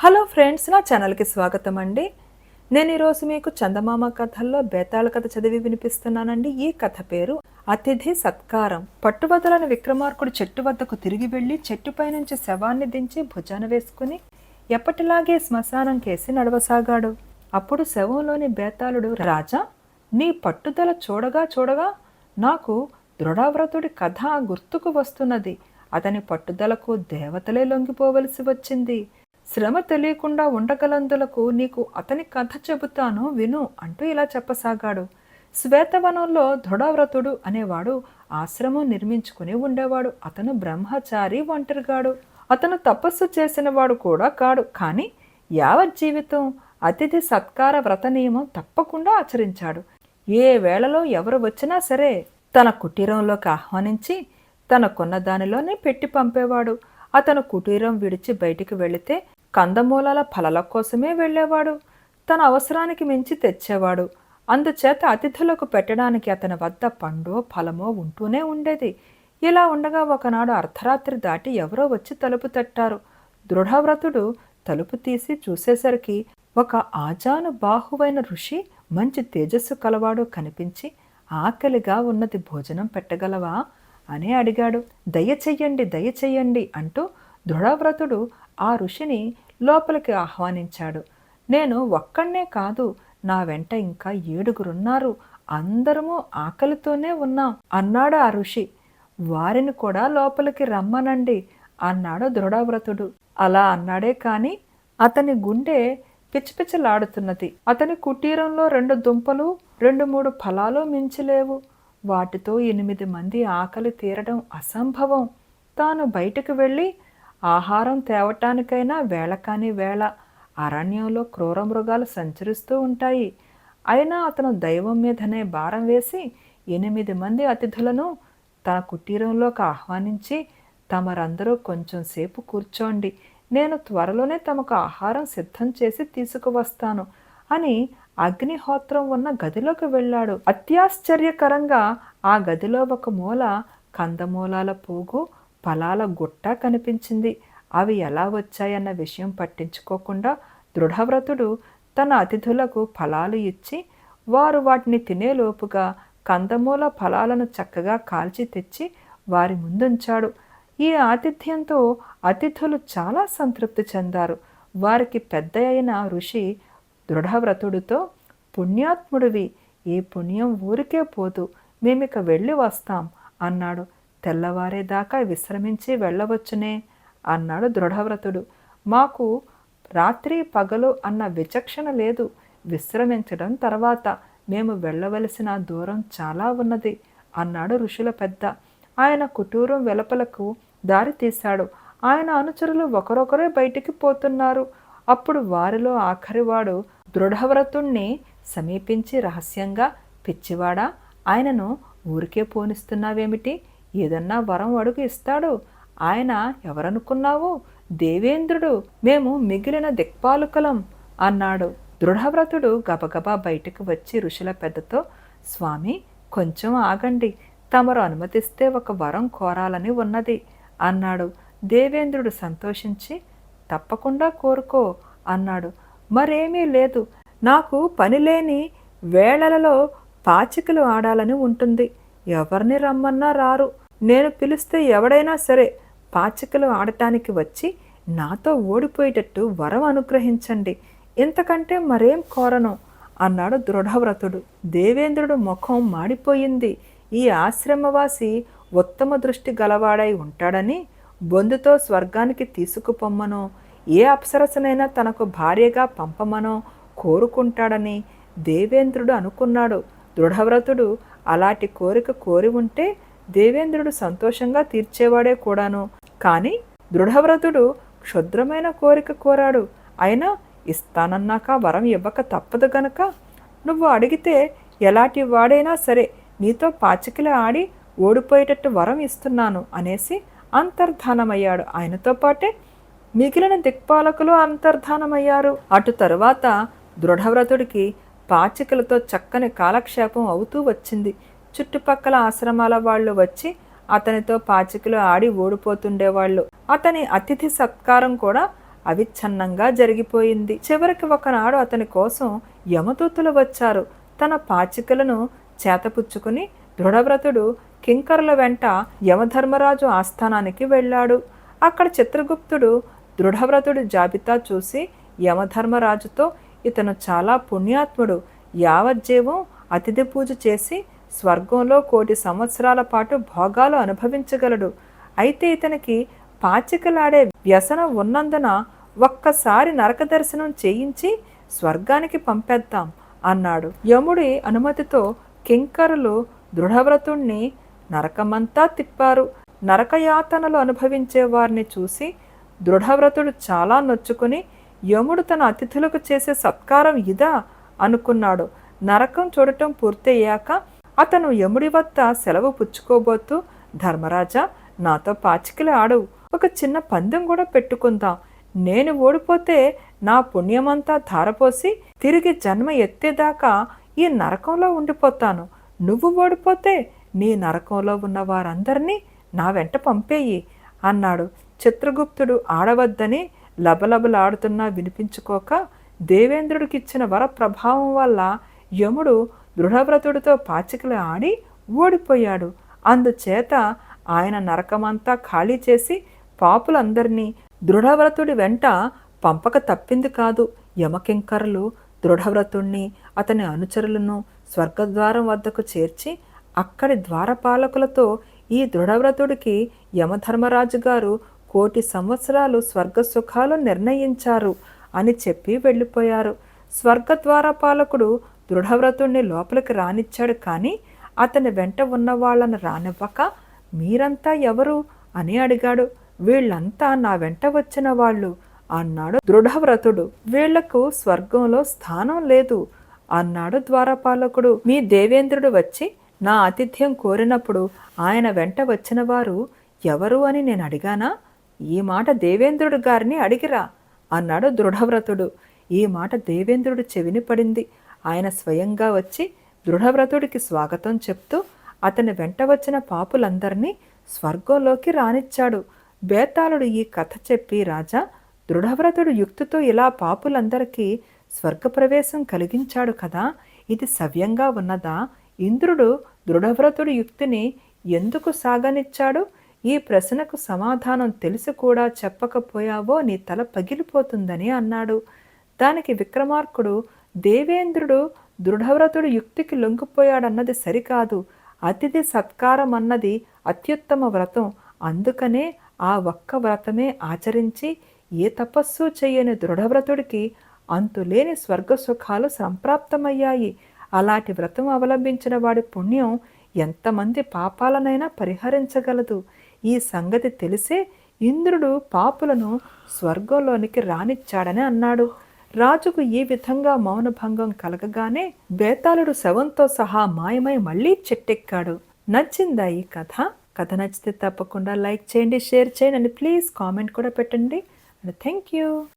Hello friends నా ఛానల్కి స్వాగతం అండి నేను ఈరోజు మీకు చందమామ కథల్లో బేతాళ కథ చదివి వినిపిస్తున్నానండి. ఈ కథ పేరు అతిథి సత్కారం. పట్టుబదలని విక్రమార్కుడు చెట్టు వద్దకు తిరిగి వెళ్ళి చెట్టుపై నుంచి శవాన్ని దించి భుజాన వేసుకుని ఎప్పటిలాగే శ్మశానం కేసి నడవసాగాడు. అప్పుడు శవంలోని బేతాళుడు రాజా నీ పట్టుదల చూడగా చూడగా నాకు దృఢవ్రతుడి కథ గుర్తుకు వస్తున్నది. అతని పట్టుదలకు దేవతలే లొంగిపోవలసి వచ్చింది. శ్రమ తెలియకుండా ఉండగలందులకు నీకు అతని కథ చెబుతాను విను అంటూ ఇలా చెప్పసాగాడు. శ్వేతవనంలో దృఢవ్రతుడు అనేవాడు ఆశ్రమం నిర్మించుకుని ఉండేవాడు. అతను బ్రహ్మచారి ఒంటరిగాడు. అతను తపస్సు చేసినవాడు కూడా కాడు. కానీ యావత్ జీవితం అతిథి సత్కార వ్రత నియమం తప్పకుండా ఆచరించాడు. ఏ వేళలో ఎవరు వచ్చినా సరే తన కుటీరంలోకి ఆహ్వానించి తనకున్న దానిలోనే పెట్టి పంపేవాడు. అతను కుటీరం విడిచి బయటికి వెళితే కందమూలాల ఫలల కోసమే వెళ్ళేవాడు. తన అవసరానికి మించి తెచ్చేవాడు. అందుచేత అతిథులకు పెట్టడానికి అతని వద్ద పండో ఫలమో ఉంటూనే ఉండేది. ఇలా ఉండగా ఒకనాడు అర్ధరాత్రి దాటి ఎవరో వచ్చి తలుపు తట్టారు. దృఢవ్రతుడు తలుపు తీసి చూసేసరికి ఒక ఆజాను బాహువైన ఋషి మంచి తేజస్సు కలవాడు కనిపించి ఆకలిగా ఉన్నది భోజనం పెట్టగలవా? అని అడిగాడు. దయచెయ్యండి దయచెయ్యండి అంటూ దృఢవ్రతుడు ఆ ఋషిని లోపలికి ఆహ్వానించాడు. నేను ఒక్కడే కాదు నా వెంట ఇంకా ఏడుగురున్నారు. అందరము ఆకలితోనే ఉన్నాం అన్నాడు ఆ ఋషి. వారిని కూడా లోపలికి రమ్మనండి అన్నాడు దృఢవ్రతుడు. అలా అన్నాడే కాని అతని గుండె పిచ్చిపిచ్చలాడుతున్నది. అతని కుటీరంలో రెండు దుంపలు రెండు మూడు ఫలాలు మించలేవు. వాటితో ఎనిమిది మంది ఆకలి తీరడం అసంభవం. తాను బయటకు వెళ్ళి ఆహారం తేవటానికైనా వేళ కాని వేళ అరణ్యంలో క్రూర మృగాలు సంచరిస్తూ ఉంటాయి. అయినా అతను దైవం మీదనే భారం వేసి ఎనిమిది మంది అతిథులను తన కుటీరంలోకి ఆహ్వానించి తమరందరూ కొంచెం సేపు కూర్చోండి. నేను త్వరలోనే తమకు ఆహారం సిద్ధం చేసి తీసుకువస్తాను అని అగ్నిహోత్రం ఉన్న గదిలోకి వెళ్ళాడు. అత్యాశ్చర్యకరంగా ఆ గదిలో ఒక మూల కందమూలాల పోగు ఫలాల గుట్ట కనిపించింది. అవి ఎలా వచ్చాయన్న విషయం పట్టించుకోకుండా దృఢవ్రతుడు తన అతిథులకు ఫలాలు ఇచ్చి వారు వాటిని తినేలోపుగా కందమూల ఫలాలను చక్కగా కాల్చి తెచ్చి వారి ముందుంచాడు. ఈ ఆతిథ్యంతో అతిథులు చాలా సంతృప్తి చెందారు. వారికి పెద్ద అయిన ఋషి దృఢవ్రతుడితో పుణ్యాత్ముడివి ఈ పుణ్యం ఊరికే పోదు. మేమిక వెళ్ళి వస్తాం అన్నాడు. తెల్లవారేదాకా విశ్రమించి వెళ్ళవచ్చునే అన్నాడు దృఢవ్రతుడు. మాకు రాత్రి పగలు అన్న విచక్షణ లేదు. విశ్రమించడం తర్వాత మేము వెళ్ళవలసిన దూరం చాలా ఉన్నది అన్నాడు ఋషుల పెద్ద. ఆయన కుటూరం వెలుపలకు దారి తీశాడు. ఆయన అనుచరులు ఒకరొకరే బయటికి పోతున్నారు. అప్పుడు వారిలో ఆఖరివాడు దృఢవ్రతుణ్ణి సమీపించి రహస్యంగా పిచ్చివాడా ఆయనను ఊరికే పోనిస్తున్నావేమిటి? ఏదన్నా వరం అడుగు ఇస్తాడు. ఆయన ఎవరనుకున్నావు? దేవేంద్రుడు మేము మిగిలిన దిక్పాలుకలం అన్నాడు. దృఢవ్రతుడు గబగబా బయటకు వచ్చి ఋషుల పెద్దతో స్వామి కొంచెం ఆగండి. తమరు అనుమతిస్తే ఒక వరం కోరాలని ఉన్నది అన్నాడు. దేవేంద్రుడు సంతోషించి తప్పకుండా కోరుకో అన్నాడు. మరేమీ లేదు. నాకు పనిలేని వేళలలో పాచికలు ఆడాలని ఉంటుంది. ఎవరిని రమ్మన్నా రారు. నేను పిలిస్తే ఎవడైనా సరే పాచికలు ఆడటానికి వచ్చి నాతో ఓడిపోయేటట్టు వరం అనుగ్రహించండి. ఇంతకంటే మరేం కోరను? అన్నాడు దృఢవ్రతుడు. దేవేంద్రుడు ముఖం మాడిపోయింది. ఈ ఆశ్రమవాసి ఉత్తమ దృష్టి గలవాడై ఉంటాడని బొందుతో స్వర్గానికి తీసుకుపొమ్మనో. ఏ అప్సరసనైనా తనకు భార్యగా పంపమనో కోరుకుంటాడని దేవేంద్రుడు అనుకున్నాడు. దృఢవ్రతుడు అలాంటి కోరిక కోరి ఉంటే దేవేంద్రుడు సంతోషంగా తీర్చేవాడే కూడాను. కానీ దృఢవ్రతుడు క్షుద్రమైన కోరిక కోరాడు. అయినా ఇస్తానన్నాక వరం ఇవ్వక తప్పదు గనక నువ్వు అడిగితే ఎలాంటి వాడైనా సరే నీతో పాచికలు ఆడి ఓడిపోయేటట్టు వరం ఇస్తున్నాను అనేసి అంతర్ధానమయ్యాడు. ఆయనతో పాటే మిగిలిన దిక్పాలకులు అంతర్ధానమయ్యారు. అటు తరువాత దృఢవ్రతుడికి పాచికలతో చక్కని కాలక్షేపం అవుతూ వచ్చింది. చుట్టుపక్కల ఆశ్రమాల వాళ్ళు వచ్చి అతనితో పాచికలు ఆడి ఓడిపోతుండేవాళ్ళు. అతని అతిథి సత్కారం కూడా అవిచ్ఛన్నంగా జరిగిపోయింది. చివరికి ఒకనాడు అతని కోసం యమదూతులు వచ్చారు. తన పాచికలను చేతపుచ్చుకుని దృఢవ్రతుడు కింకరుల వెంట యమధర్మరాజు ఆస్థానానికి వెళ్ళాడు. అక్కడ చిత్రగుప్తుడు దృఢవ్రతుడి జాబితా చూసి యమధర్మరాజుతో ఇతను చాలా పుణ్యాత్ముడు. యావజ్జీవం అతిథి పూజ చేసి స్వర్గంలో కోటి సంవత్సరాల పాటు భోగాలు అనుభవించగలడు. అయితే ఇతనికి పాచికలాడే వ్యసనం ఉన్నందున ఒక్కసారి నరక దర్శనం చేయించి స్వర్గానికి పంపేద్దాం అన్నాడు. యముడి అనుమతితో కింకరులు దృఢవ్రతుణ్ణి నరకమంతా తిప్పారు. నరకయాతనలు అనుభవించే వారిని చూసి దృఢవ్రతుడు చాలా నొచ్చుకుని యముడు తన అతిథులకు చేసే సత్కారం ఇదా? అనుకున్నాడు. నరకం చూడటం పూర్తయ్యాక అతను యముడి వద్ద సెలవు పుచ్చుకోబోతూ ధర్మరాజా నాతో పాచికలు ఆడవు ఒక చిన్న పందెం కూడా పెట్టుకుందాం. నేను ఓడిపోతే నా పుణ్యమంతా ధారపోసి తిరిగి జన్మ ఎత్తేదాకా ఈ నరకంలో ఉండిపోతాను. నువ్వు ఓడిపోతే నీ నరకంలో ఉన్న వారందరినీ నా వెంట పంపేయి అన్నాడు. చిత్రగుప్తుడు ఆడవద్దని లబలబలాడుతున్నా వినిపించుకోక దేవేంద్రుడికిచ్చిన వర ప్రభావం వల్ల యముడు దృఢవ్రతుడితో పాచికలు ఆడి ఓడిపోయాడు. అందుచేత ఆయన నరకమంతా ఖాళీ చేసి పాపులందరినీ దృఢవ్రతుడి వెంట పంపక తప్పింది కాదు. యమకింకరులు దృఢవ్రతుణ్ణి అతని అనుచరులను స్వర్గద్వారం వద్దకు చేర్చి అక్కడి ద్వారపాలకులతో ఈ దృఢవ్రతుడికి యమధర్మరాజు గారు కోటి సంవత్సరాలు స్వర్గ సుఖాలు నిర్ణయించారు అని చెప్పి వెళ్ళిపోయారు. స్వర్గద్వారపాలకుడు దృఢవ్రతుణ్ణి లోపలికి రానిచ్చాడు కానీ అతని వెంట ఉన్న వాళ్ళని రానివ్వక మీరంతా ఎవరు? అని అడిగాడు. వీళ్ళంతా నా వెంట వచ్చిన వాళ్ళు అన్నాడు దృఢవ్రతుడు. వీళ్ళకు స్వర్గంలో స్థానం లేదు అన్నాడు ద్వారపాలకుడు. మీ దేవేంద్రుడు వచ్చి నా ఆతిథ్యం కోరినప్పుడు ఆయన వెంట వచ్చిన వారు ఎవరు అని నేను అడిగానా? ఈ మాట దేవేంద్రుడు గారిని అడిగిరా అన్నాడు దృఢవ్రతుడు. ఈ మాట దేవేంద్రుడు చెవిని పడింది. ఆయన స్వయంగా వచ్చి దృఢవ్రతుడికి స్వాగతం చెప్తూ అతని వెంట వచ్చిన పాపులందరినీ స్వర్గంలోకి రానిచ్చాడు. బేతాళుడు ఈ కథ చెప్పి రాజా దృఢవ్రతుడు యుక్తితో ఇలా పాపులందరికీ స్వర్గప్రవేశం కలిగించాడు కదా? ఇది సవ్యంగా ఉన్నదా? ఇంద్రుడు దృఢవ్రతుడి యుక్తిని ఎందుకు సాగనిచ్చాడు? ఈ ప్రశ్నకు సమాధానం తెలిసి కూడా చెప్పకపోయావో నీ తల పగిలిపోతుందని అన్నాడు. దానికి విక్రమార్కుడు దేవేంద్రుడు దృఢవ్రతుడు యుక్తికి లొంగిపోయాడన్నది సరికాదు. అతిథి సత్కారం అన్నది అత్యుత్తమ వ్రతం. అందుకనే ఆ ఒక్క వ్రతమే ఆచరించి ఏ తపస్సు చేయని దృఢవ్రతుడికి అంతులేని స్వర్గ సుఖాలు సంప్రాప్తమయ్యాయి. అలాంటి వ్రతం అవలంబించిన వాడి పుణ్యం ఎంతమంది పాపాలనైనా పరిహరించగలదు. ఈ సంగతి తెలిసే ఇంద్రుడు పాపులను స్వర్గంలోనికి రానిచ్చాడని అన్నాడు. రాజుకు ఈ విధంగా మౌనభంగం కలగగానే బేతాళుడు శవంతో సహా మాయమై మళ్ళీ చెట్టెక్కాడు. నచ్చిందా ఈ కథ? కథ నచ్చితే తప్పకుండా లైక్ చేయండి షేర్ చేయండి అండ్ ప్లీజ్ కామెంట్ కూడా పెట్టండి. And thank you.